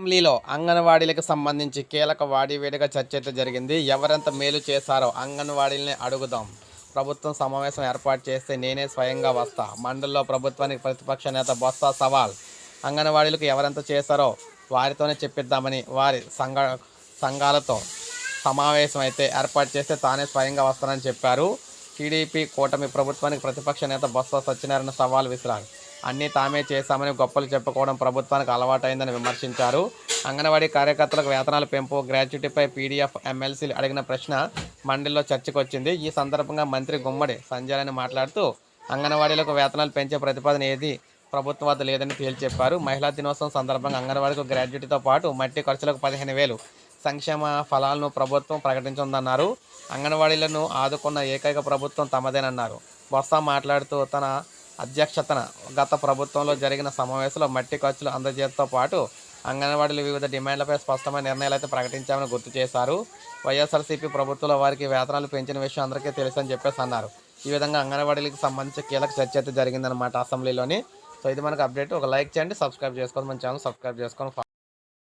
అసెంబ్లీలో అంగన్వాడీలకు సంబంధించి కీలక వాడివేడిగా చర్చ అయితే జరిగింది. ఎవరెంత మేలు చేశారో అంగన్వాడీలని అడుగుదాం. ప్రభుత్వం సమావేశం ఏర్పాటు చేస్తే నేనే స్వయంగా వస్తా. మండలిలో ప్రభుత్వానికి ప్రతిపక్ష నేత బొత్స సవాల్. అంగన్వాడీలకు ఎవరెంత చేశారో వారితోనే చెప్పిద్దామని వారి సంఘ సంఘాలతో సమావేశం అయితే ఏర్పాటు చేస్తే తానే స్వయంగా వస్తానని చెప్పారు. టీడీపీ కూటమి ప్రభుత్వానికి ప్రతిపక్ష నేత బొత్స సత్యనారాయణ సవాల్ విసిరారు. అన్నీ తామే చేశామని గొప్పలు చెప్పుకోవడం ప్రభుత్వానికి అలవాటైందని విమర్శించారు. అంగన్వాడీ కార్యకర్తలకు వేతనాల పెంపు గ్రాట్యుటీపై పీడీఎఫ్ ఎమ్మెల్సీలు అడిగిన ప్రశ్న మండలిలో చర్చకొచ్చింది. ఈ సందర్భంగా మంత్రి గుమ్మడి సంజయ్ మాట్లాడుతూ అంగన్వాడీలకు వేతనాలు పెంచే ప్రతిపాదన ఏది? ప్రభుత్వం వద్ద లేదని తేల్చి చెప్పారు మహిళా దినోత్సవం సందర్భంగా అంగన్వాడీలకు గ్రాడ్యుటీతో పాటు మట్టి ఖర్చులకు పదిహేను వేలు సంక్షేమ ఫలాలను ప్రభుత్వం ప్రకటించిందన్నారు. అంగన్వాడీలను ఆదుకున్న ఏకైక ప్రభుత్వం తమదేనన్నారు. బొత్స మాట్లాడుతూ తన అధ్యక్షతన గత ప్రభుత్వంలో జరిగిన సమావేశంలో మట్టి ఖర్చులు అందజేయడంతో పాటు అంగన్వాడీలు వివిధ డిమాండ్లపై స్పష్టమైన నిర్ణయాలు అయితే ప్రకటించామని గుర్తు చేశారు. వైఎస్ఆర్సీపీ ప్రభుత్వంలో వారికి వేతనాలు పెంచిన విషయం అందరికీ తెలుసని చెప్పేసి అన్నారు. ఈ విధంగా అంగన్వాడీలకు సంబంధించి కీలక చర్చ అయితే జరిగిందనమాట అసెంబ్లీలోని. సో ఇది మనకు అప్డేట్. ఒక లైక్ చేయండి సబ్స్క్రైబ్ చేసుకోండి మన ఛానల్ సబ్స్క్రైబ్ చేసుకొని